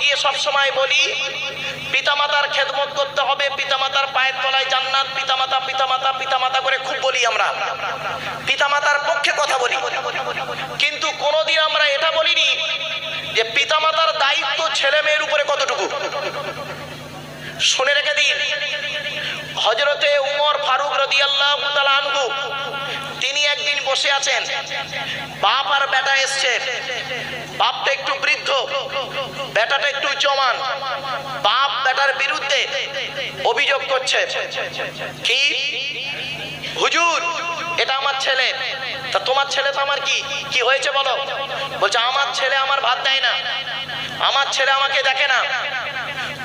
গিয়ে সব সময় বলি, পিতামাতার খেদমত করতে হবে, পিতামাতার পায়ের তলায় জান্নাত, পিতামাতা পিতামাতা পিতামাতা করে খুব বলি আমরা। পিতামাতার পক্ষে কথা বলি। কিন্তু কোনোদিন আমরা এটা বলিনি যে পিতামাতার দায়িত্ব ছেলে মেয়ের উপরে কতটুকু। শুনে রেখে দিন হজরতে উমর ফারুক রদি আল্লাহ আনহু, তিনি একদিন বসে আছেন। বাপ আর বেটা এসছে। বাপটা বেটার বিরুদ্ধে অভিযোগ করছে। কি? হুজুর, এটা আমার ছেলে। তা তোমার ছেলে তো আমার কি? কি হয়েছে বলো? বলছে, আমার ছেলে আমার ভাত দেয় না। আমার ছেলে আমাকে দেখে না।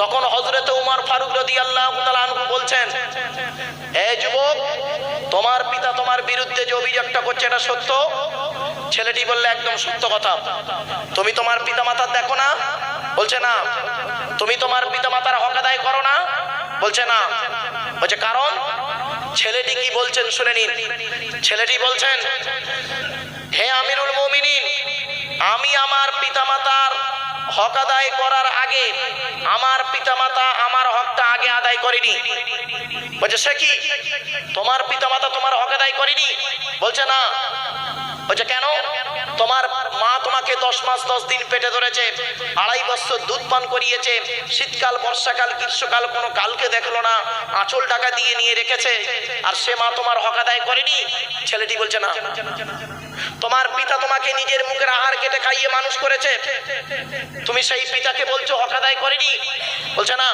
তখন হজরত উমার ফারুক রদি আল্লাহ বলছেন, এ যুবক, তোমার পিতা তোমার বিরুদ্ধে যে অভিযোগটা করছে এটা সত্য? ছেলেটি বললে, একদম সত্য কথা। তুমি তোমার পিতা মাতার দেখো না বলছে না, তুমি তোমার পিতা মাতার হক আদায় করো না। বলছে না। বলছে, কারণ ছেলেটি কি বলছেন শুনে নিন। ছেলেটি বলছেন, হে আমিরুল মমিনিন, আমি আমার পিতামাতার হক আদায় করার আগে, আমার পিতামাতা আমার হকটা আগে আদায় করেনি। বলছে, সে কি? তোমার পিতামাতা তোমার হক আদায় করেনি? বলছে, না। বলছে, কেন তোমার মা তোমাকে দশ মাস, দশ দিন পেটে ধরেছে, আড়াই বছর দুধ পান করিয়েছে, শীতকাল, বর্ষাকাল, গ্রীষ্মকাল, কোনো কালকে দেখল না, আঁচল টাকা দিয়ে নিয়ে রেখেছে, আর সে মা তোমার হক আদায় করেনি। ছেলেটি বলছে, না। তোমার পিতা তোমাকে নিজের মুখের আহার কেটে খাইয়ে মানুষ করেছে। তুমি সেই পিতাকে বলছো, হক আদায় করেনি? বলছে, না।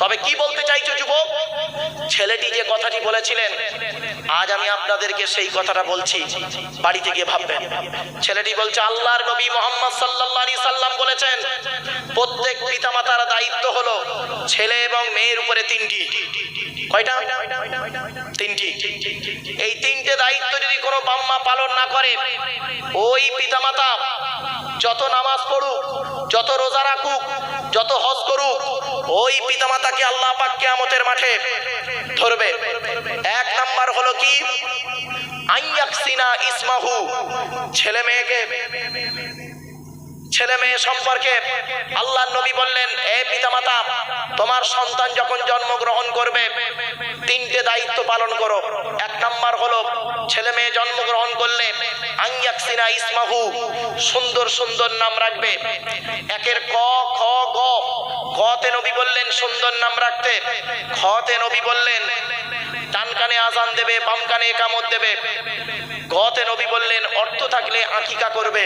তবে কি বলতে চাইছো, যুবক? ছেলেটি যে কথাটি বলেছিলেন, আজ আমি আপনাদেরকে সেই কথাটা বলছি, বাড়িতে গিয়ে ভাববেন। ছেলেটি বলছে, আল্লাহর নবী মোহাম্মদ সাল্লাল্লাহু সাল্লাম বলেছেন, প্রত্যেক পিতামাতার দায়িত্ব হলো ছেলে এবং মেয়ের উপরে তিনটি। কয়টা? তিনটি। এই তিনটে দায়িত্ব যদি কোনো বাম্মা পালন না করে, ওই পিতামাতা যত নামাজ পড়ুক, যত রোজা রাখুক, যত হজ করুক, ওই পিতামাতাকে আল্লাহ পাক কিয়ামতের মাঠে ধরবে। এক নাম্বার হলো কি? আইয়াকসিনা ইসমাহু, ছেলে মেয়েকে ছেলে মেয়ে সম্পর্কে আল্লাহ নবী বললেন, এ পিতামাতা, তোমার সন্তান যখন জন্মগ্রহণ করবে, তিনটে দায়িত্ব পালন করো। এক নম্বর হলো, ছেলে মেয়ে জন্মগ্রহণ করলে আঙ্গাকসিনা ইসমাহু সুন্দর সুন্দর নাম রাখবে। একের ক, খ, গ গতে নবী বললেন, সুন্দর নাম রাখতে। খতে নবী বললেন, ডান কানে আজান দেবে, বাম কানে একামত দেবে। গতে নবী বললেন, অর্থ থাকলে আকিকা করবে।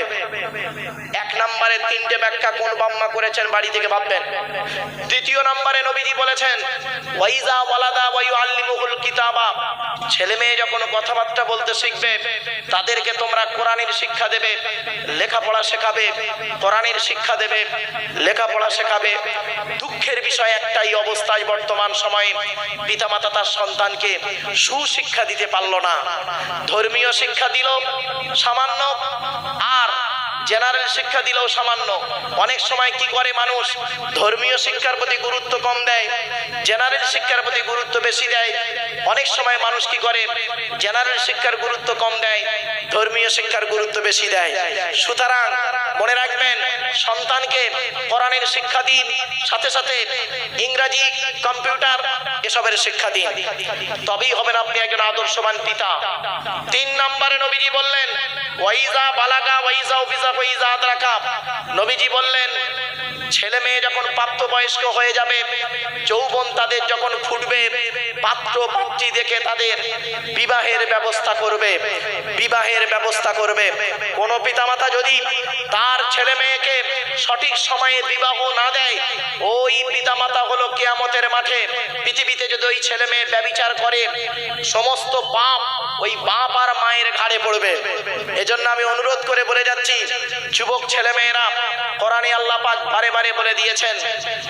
এক নম্বরে তিনটে ব্যাখ্যা কোন বাম্মা করেছেন বাড়ি থেকে ভাববেন। দ্বিতীয় নম্বরে নবীজি বলেছেন, ওয়াইজা ওয়ালাদা ওয়াইউ আল্লিমুহুল কিতাবা। ছেলে মেয়ে যখন কথাবার্তা বলতে শিখবে, তাদেরকে তোমরা কোরআনের শিক্ষা দেবে, লেখাপড়া শেখাবে, কোরআনের শিক্ষা দেবে, লেখাপড়া শেখাবে। দুঃখের বিষয় একটাই অবস্থায় বর্তমান সময়ে পিতামাতা তার সন্তানকে সুশিক্ষা দিতে পারল না। ধর্মীয় শিক্ষা দিল, সামান্য আর জেনারেল শিক্ষা দিলেও সামান্য। অনেক সময় কি করে মানুষ? ধর্মীয় শিক্ষার প্রতি গুরুত্ব কম দেয়, জেনারেল শিক্ষার প্রতি গুরুত্ব বেশি দেয়। অনেক সময় মানুষ কি করে? জেনারেল শিক্ষার গুরুত্ব কম দেয়, ধর্মীয় শিক্ষার গুরুত্ব বেশি দেয়। সুতরাং মনে রাখবেন, সন্তানকে কোরআনের শিক্ষা দিন, সাথে সাথে ইংরাজি, কম্পিউটার, এসবের শিক্ষা দিন। তবেই হবেন আপনি একজন আদর্শবান পিতা। তিন নম্বরে নবীজি বললেন, ওয়াইজা বালাগা ওয়াইজা অফিজা ওয়াইজা আদরাকা নবীজি বললেন, ছেলে মেয়ে যখন প্রাপ্তবয়স্ক হয়ে যাবে, যৌবন তাদের যখন ফুটবে, পাত্র পাত্রী দেখে তাদের বিবাহের ব্যবস্থা করবে, বিবাহের ব্যবস্থা করবে। কোন পিতামাতা যদি তার ছেলে মেয়েকে সঠিক সময়ে বিবাহ না দেয়, ওই পিতামাতা হলো কেয়ামতের মাঠে। পৃথিবীতে যদি ওই ছেলে মেয়ে ব্যবিচার করে, সমস্ত পাপ ওই বাপ আর মায়ের ঘাড়ে পড়বে। এজন্য আমি অনুরোধ করে বলে যাচ্ছি, যুবক ছেলে মেয়েরা, কোরআনে আল্লাহ পাক বারে বারে বলে দিয়েছেন।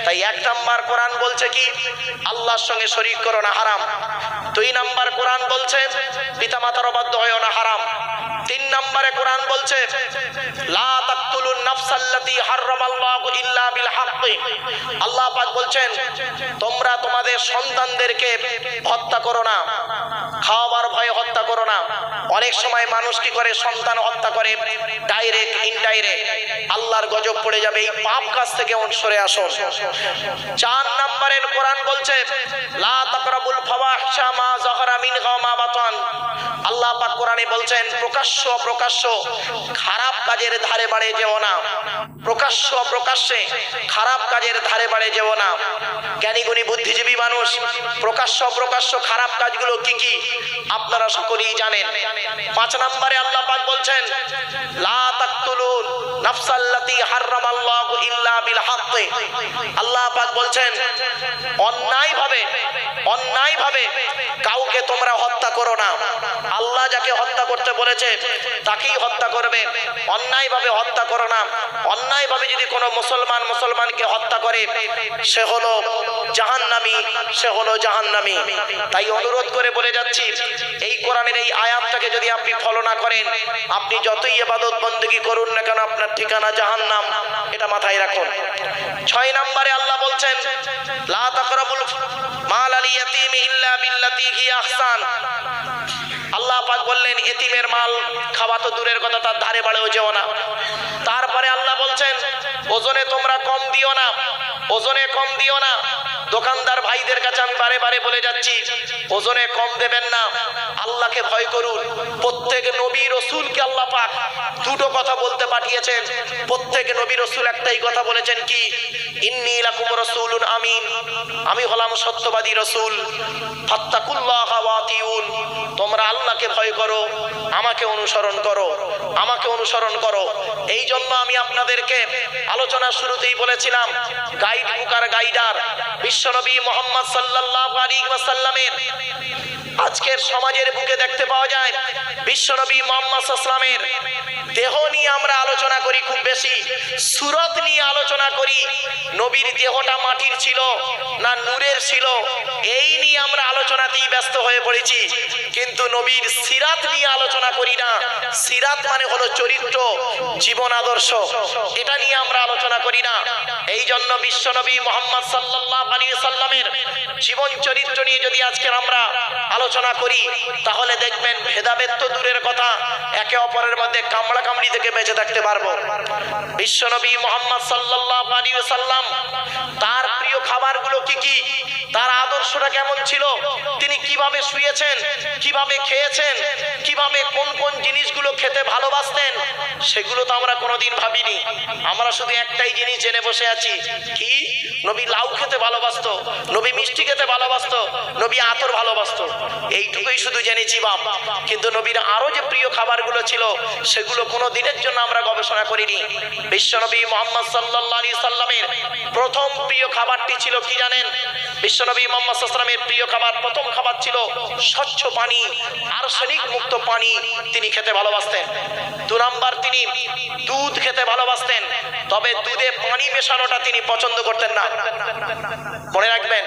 তাই এক নাম্বার কোরআন বলছে কি? আল্লাহর সঙ্গে শরীক করো না, হারাম। দুই নাম্বার কোরআন বলছে পিতা মাতার অবাধ্য হয়েও না, হারাম। তিন নাম্বারে কোরআন বলছে, লা তোমরা তোমাদের সন্তানদেরকে হত্যা করো না খাওয়াবার ভয়ে হত্যা করো না। অনেক সময় মানুষ কি করে? সন্তান হত্যা করে ডাইরেক্ট ইনডাইরেক্ট আল্লাহর গজব পড়ে যাবে, এই পাপ কাজ থেকে সরে আসো চার নম্বরের কোরআন বলছে, লা তাকরাবুল ফাওয়াহিশা মা যাহরা মিনহা মা আল্লাহ পাক কোরআনে বলছেন প্রকাশ্য, খারাপ কাজের ধারে বাড়ে যেও না। প্রকাশ্য, প্রকাশ্যে, খারাপ কাজের ধারে বাড়ে যেও না। জ্ঞানীগুণী, বুদ্ধিজীবী মানুষ, প্রকাশ্য প্রকাশ্য, খারাপ কাজগুলো কি কি? আপনারা সকলেই জানেন। পাঁচ নম্বরে আল্লাহ পাক বলছেন, লা তাকতুলুন নাফসাল্লাতি হারামাল্লাহু ইল্লা বিল হাক্কি। আল্লাহ বলছেন অন্যায় ভাবে অন্যায় ভাবে কাউকে তোমরা হত্যা করো না। আল্লাহ যাকে হত্যা করতে বলেছে, তাকেই হত্যা করবে। অন্যায় ভাবে হত্যা করো না। অন্যায় ভাবে যদি কোনো মুসলমান মুসলমানকে হত্যা করে, সে হলো জাহান্নামী, সে হলো জাহান্নামী। তাই অনুরোধ করে বলে যাচ্ছি, এই কোরআনের এই আয়াতটাকে যদি আপনি ফলো না করেন, আপনি যতই এবাদত বন্দী করুন না কেন, আপনার ঠিকানা জাহান্নাম, এটা মাথায় রাখুন। ছয় নম্বরে আল্লাহ বলছেন মাল আহসান। আল্লাহ পাক বললেন, এতিমের মাল খাওয়া তো দূরের কথা, তার ধারে বাড়েও যেও না। তারপরে আল্লাহ বলছেন ওজনে তোমরা কম দিও না, ওজনে কম দিও না। দোকানদার ভাইদের কাছে আমি বারে বারে বলে যাচ্ছি, ওজনে কম দেবেন না, আল্লাহকে ভয় করুন। প্রত্যেক নবী রসুলকে আল্লাহ পাক দুটো কথা বলতে পাঠিয়েছেন। প্রত্যেক নবী রসুল একটাই কথা বলেছেন কি? ইন্নি লাকুম রসুলুন আমিন। আমি হলাম সত্যবাদী রসুল। ফাত্তাকুল্লাহ ওয়াতিউন তোমরা আল্লাহকে ভয় করো, আমাকে অনুসরণ করো, আমাকে অনুসরণ করো। এই জন্য আমি আপনাদেরকে আলোচনা শুরুতেই বলেছিলাম গাইড বুকার গাইডার বিশ্বনবী মোহাম্মদ সাল্লাল্লাহু আলাইহি ওয়াসাল্লামের আজকের সমাজের বুকে দেখতে পাওয়া যায়, বিশ্বনবী মোহাম্মদ ইসলামের দেহ নিয়ে আমরা আলোচনা করি খুব বেশি, সুরত নিয়ে আলোচনা করি, নবীর দেহটা মাটির ছিল না নূরের ছিল, এই নিয়ে আমরা আলোচনাতেই ব্যস্ত হয়ে পড়েছি। কিন্তু নবীর সিরাত নিয়ে আলোচনা করি না। সিরাত মানে হলো চরিত্র, জীবন আদর্শ। এটা নিয়ে আমরা আলোচনা করি না। এই জন্য বিশ্বনবী মোহাম্মদ সাল্লাল্লাহু আলাইহি সাল্লামের জীবন চরিত্র নিয়ে যদি আজকে আমরা আলোচনা করি, তাহলে দেখবেন ভেদাভেদ তো দূরের কথা। একে অপরের মধ্যে কামড়া কামড়ি থেকে বেঁচে থাকতে পারব। বিশ্বনবী মোহাম্মদ সাল্লাল্লাহু আলাইহি সাল্লাম তার প্রিয় খাবারগুলো কি কি? তার আদর্শটা কেমন ছিল? তিনি কীভাবে শুয়েছেন, কীভাবে খেয়েছেন, কীভাবে কোন কোন জিনিসগুলো খেতে ভালোবাসতেন, সেগুলো তো আমরা কোনোদিন ভাবিনি। আমরা শুধু একটাই জিনিস জেনে বসে আছি, কি? নবী লাউ খেতে ভালোবাসতো, নবী মিষ্টি খেতে ভালোবাসতো, নবী আতর ভালোবাসতো। এইটুকুই শুধু জেনেছি বাপ। কিন্তু নবীর আরও যে প্রিয় খাবারগুলো ছিল, সেগুলো কোনো দিনের জন্য আমরা গবেষণা করিনি। বিশ্বনবী মোহাম্মদ আলাইহি সাল্লামের প্রথম প্রিয় খাবারটি ছিল কি জানেন? বিশ্বনবী মোহাম্মদ সাল্লামের প্রিয় খাবার প্রথম খাবার ছিল স্বচ্ছ পানি, আর্সেনিক মুক্ত পানি তিনি খেতে ভালোবাসতেন। দু নাম্বার তিনি দুধ খেতে ভালোবাসতেন, তবে দুধে পানি মেশানোটা তিনি পছন্দ করতেন না। মনে রাখবেন,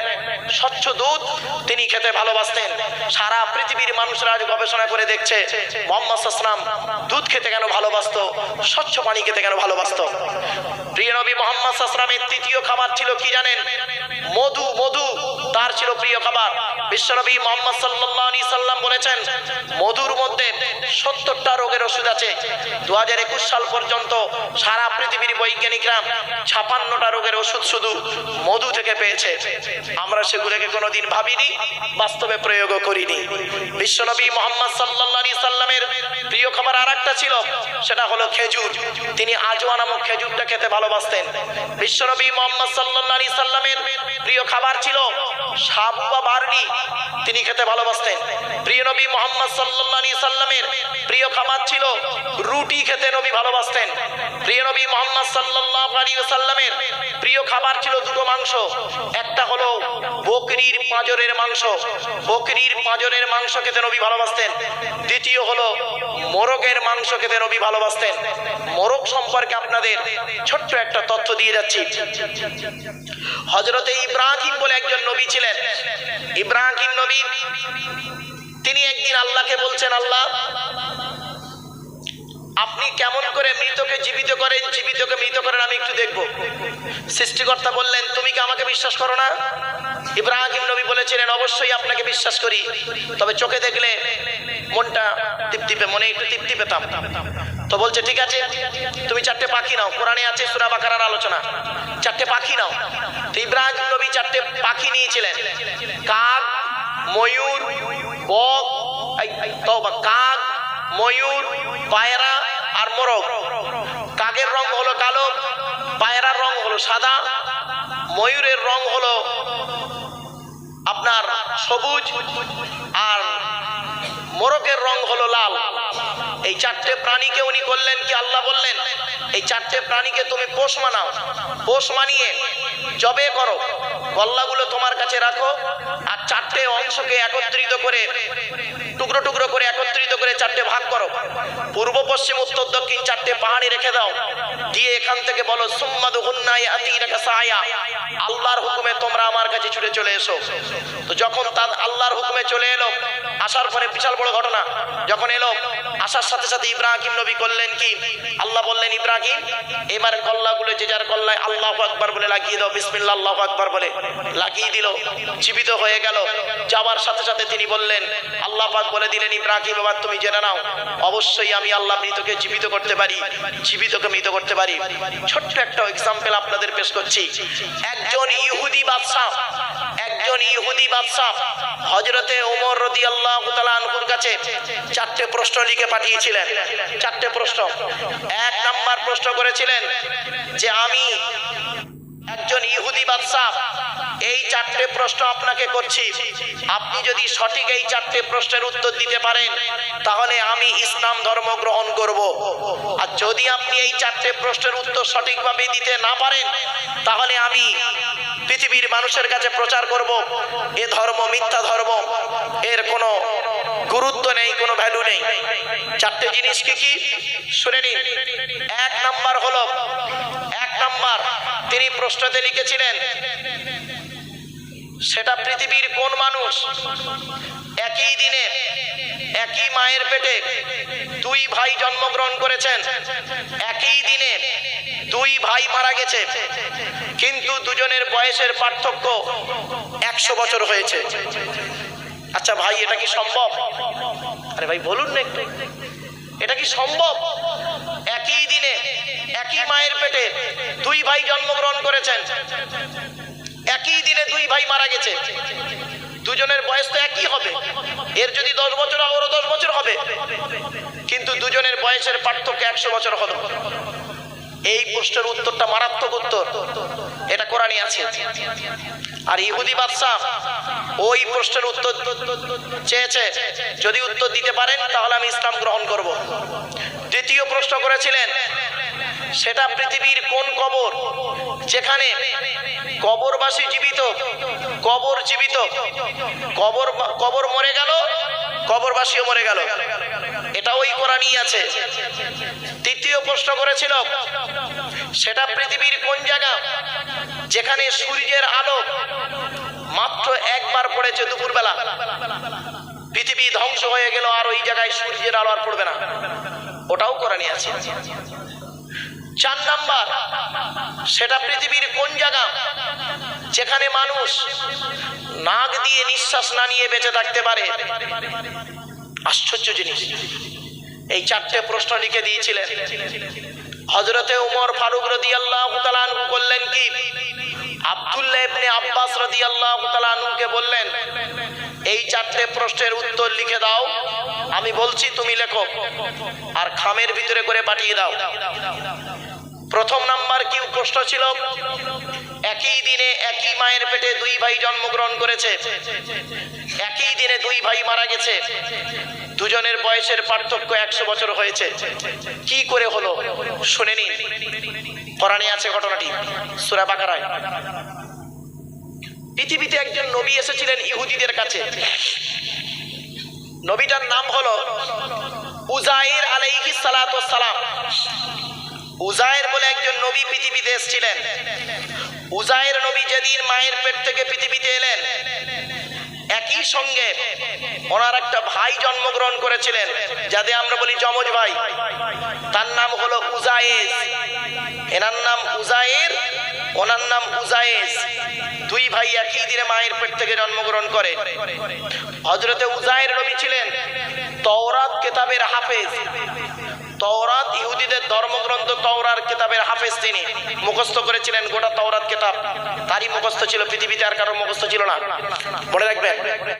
স্বচ্ছ দুধ তিনি খেতে ভালোবাসতেন। সারা পৃথিবীর মানুষরা আজ গবেষণা করে দেখছে, মোহাম্মদ আসলাম দুধ খেতে কেন ভালোবাসতো, স্বচ্ছ পানি খেতে কেন ভালোবাসতো? আসলামের তৃতীয় খাবার ছিল কি জানেন? মধু মধু। তার ছিল প্রিয় খাবার। বিশ্বনবী মোহাম্মদ আলাইহি সাল্লাম বলেছেন, মধুর মধ্যে সত্তরটা রোগের ওষুধ আছে। দু হাজার একুশ সাল পর্যন্ত সারা পৃথিবীর বৈজ্ঞানিকরা ছাপান্নটা রোগের ওষুধ শুধু মধু থেকে পেয়েছে। আমরা সেগুলোকে কোনোদিন ভাবিনি, বাস্তবে প্রয়োগও করিনি। বিশ্বনবী মোহাম্মদ আলাইহি সাল্লামের প্রিয় খাবার আর ছিল, সেটা হলো খেজুর। তিনি আজওয়া নামক খেজুরটা খেতে ভালোবাসতেন। বিশ্বনবী মোহাম্মদ আলাইহি সাল্লামের প্রিয় খাবার ছিল সাপ বা বার্নি। তিনি খেতে ভালোবাসতেন। প্রিয় নবী মোহাম্মদ আলাইহি সাল্লামের প্রিয় খাবার ছিল রুটি খেতে নবী ভালোবাসতেন। প্রিয় নবী মোহাম্মদ সাল্লাল্লাহু আলাইহি সাল্লামের প্রিয় খাবার ছিল দুটো মাংস। একটা হলো বকরির পাঁজরের মাংস, বকরির পাঁজরের মাংস খেতে নবী ভালোবাসতেন। দ্বিতীয় হলো, মোরগের মাংস খেতে নবী ভালোবাসতেন। মোরগ সম্পর্কে আপনাদের ছোট্ট একটা তথ্য দিয়ে যাচ্ছি। হজরতে ইব্রাহিম বলে একজন নবী ছিলেন। ইব্রাহিম নবী, তিনি একদিন আল্লাহকে বলছেন, আল্লাহ আপনি কেমন করে মৃতকে জীবিত করেন, জীবিতকে মৃত করেন আমি একটু দেখব। সৃষ্টিকর্তা বললেন, তুমি কি আমাকে বিশ্বাস করো না? ইব্রাহিম নবী বলেছিলেন, অবশ্যই আপনাকে বিশ্বাস করি। তবে চোখে দেখলে মনটা তৃপ্তি পে মনে একটু তৃপ্তি পেতাম। তো বলছে, ঠিক আছে, তুমি চারটে পাখি নাও। কোরআনে আছে সুরা বাকারার আলোচনা। চারটে পাখি নাও। তো ইব্রাহিম নবী চারটে পাখি নিয়েছিলেন। কাক, ময়ূর, বক কাক, ময়ূর, পায়রা মোরগ কাকের রং হলো কালো, পায়রার রং হলো সাদা, ময়ূরের রং হলো আপনার সবুজ, আর মোরগের রং হলো লাল। এই চারটে প্রাণীকে উনি করলেন কি আল্লাহ বললেন, এই চারটে প্রাণীকে তুমি পোষ মানাও। পোষ মানিয়ে জবে করো, গল্লাগুলো তোমার কাছে রাখো, আর চারটে অংশকে একত্রিত করে, টুকরো টুকরো করে একত্রিত করে চারটে ভাগ করো। পূর্ব, পশ্চিম, উত্তর, দক্ষিণ চারটে পাহাড়ি রেখে দাও। দিয়ে এখান থেকে বলো সুম্মাদু সায়া। আল্লাহর হুকুমে তোমরা আমার কাছে ছুটে চলে এসো। তো যখন তার আল্লাহর হুকুমে চলে এলো, আসার পরে বিশাল বড় ঘটনা। যখন এলো, আসার সাথে সাথে ইব্রাহিম নবী করলেন কি? আল্লাহ বললেন, ইব্রাহিম, এবার কল্লাগুলো যে যার কল্লায় আল্লাহ আকবার বলে লাগিয়ে দাও, বিসমিল্লাহ আল্লাহ আকবার বলে লাগিয়ে দিল, জীবিত হয়ে গেল। যাওয়ার সাথে সাথে তিনি বললেন, আল্লাহ পাক বলে দিলেন, ইব্রাহিম, এবার তুমি জেনে নাও, অবশ্যই আমি আল্লাহ মৃতকে জীবিত করতে পারি, জীবিতকে মৃত করতে পারি। ছোট্ট একটা এক্সাম্পল আপনাদের পেশ করছি। একজন ইহুদি বাদশাহ ইহুদি বাদশাহ হজরতে ওমর রদি আল্লাহ আনহুর কাছে চারটে প্রশ্ন লিখে পাঠিয়েছিলেন। চারটে প্রশ্ন। এক নাম্বার প্রশ্ন করেছিলেন যে, আমি একজন ইহুদি বাদশাহ, এই চারটে প্রশ্ন আপনাকে করছি। আপনি যদি সঠিক এই চারটে প্রশ্নের উত্তর দিতে পারেন, তাহলে আমি ইসলাম ধর্ম গ্রহণ করব। আর যদি আপনি এই চারটে প্রশ্নের উত্তর সঠিকভাবে দিতে না পারেন, তাহলে আমি পৃথিবীর মানুষের কাছে প্রচার করব, এ ধর্ম মিথ্যা ধর্ম, এর কোনো গুরুত্ব নেই, কোনো ভ্যালু নেই। চারটে জিনিস কি কি? শুনে নিন। এক নাম্বার হলো নাম্বার। তিনি প্রশ্নতে লিখেছিলেন, সেটা পৃথিবীর কোন মানুষ? একই দিনে একই মায়ের পেটে দুই ভাই জন্মগ্রহণ করেছেন। একই দিনে দুই ভাই মারা গেছে। কিন্তু দুজনের বয়সের পার্থক্য একশো বছর হয়েছে। আচ্ছা ভাই, এটা কি সম্ভব? আরে ভাই, বলুন না একটু। এটা কি সম্ভব? একই দিনে একই মায়ের পেটে দুই ভাই জন্মগ্রহণ করেছেন। একই দিনে দুই ভাই মারা গেছে। দুজনের বয়স তো একই হবে। এর যদি দশ বছর ওরও দশ বছর হবে। কিন্তু দুজনের বয়সের পার্থক্য একশো বছর হলো। এই প্রশ্নের উত্তরটা মারাত্মক উত্তর। এটা কোরআনই আছে। আর ইহুদি বাদশাহ ওই প্রশ্নের উত্তর চেয়েছে। যদি উত্তর দিতে পারেন, তাহলে আমি ইসলাম গ্রহণ করব। দ্বিতীয় প্রশ্ন করেছিলেন সেটা পৃথিবীর কোন কবর? যেখানে কবরবাসী জীবিত, কবর জীবিত। কবর কবর মরে গেল, কবরবাসীও মরে গেল। এটা ওই কোরআনই আছে। তৃতীয় প্রশ্ন করেছিল, সেটা পৃথিবীর কোন জায়গা? যেখানে সূর্যের আলো মাত্র একবার পড়েছে দুপুরবেলা। পৃথিবী ধ্বংস হয়ে গেল, আর ওই জায়গায় সূর্যের আলো আর পড়বে না। ওটাও কোরআনই আছে। চার নাম্বার, সেটা পৃথিবীর কোন জায়গা? যেখানে মানুষ নাক দিয়ে নিঃশ্বাস না নিয়ে বেঁচে থাকতে পারে? আশ্চর্য জিনিস। এই চারটে প্রশ্ন লিখে দিয়েছিলেন। হজরতে উমর ফারুক রদি আল্লাহ করলেন কি? আব্দুল্লাহ ইবনে আব্বাস রদি আল্লাহ তালানকে বললেন, এই চারটে প্রশ্নের উত্তর লিখে দাও। আমি বলছি, তুমি লেখো। আর খামের ভিতরে করে পাঠিয়ে দাও। প্রথম নাম্বার কি প্রশ্ন ছিল? একই দিনে একই মায়ের পেটে দুই ভাই জন্মগ্রহণ করেছে। একই দিনে দুই ভাই মারা গেছে। দুজনের বয়সের পার্থক্য একশো বছর হয়েছে। কি করে হলো? শুনে নিন। কোরআনে আছে ঘটনাটি। সুরা বাকারায়। পৃথিবীতে একজন নবী এসেছিলেন ইহুদিদের কাছে। নবীটার নাম হলো উজাইর আলাইহিস সালাম। উজায়ের বলে একজন নবী পৃথিবীতে এসেছিলেন। উজায়ের নবী যেদিন মায়ের পেট থেকে পৃথিবীতে এলেন, একই সঙ্গে ওনার একটা ভাই জন্মগ্রহণ করেছিলেন যাতে আমরা বলি যমজ ভাই। তার নাম হলো উজায়ের এনার নাম উজায়ের, ওনার নাম উজায়েজ। দুই ভাই একই দিনে মায়ের পেট থেকে জন্মগ্রহণ করে। হজরতে উজায়ের নবী ছিলেন তওরাত কেতাবের হাফেজ। তওরাত ইহুদিদের ধর্মগ্রন্থ তওরার কেতাবের হাফেজ তিনি। মুখস্থ করেছিলেন গোটা তওরাত কেতাব। তারই মুখস্থ ছিল পৃথিবীতে আর কারও মুখস্থ ছিল না। মনে রাখবেন?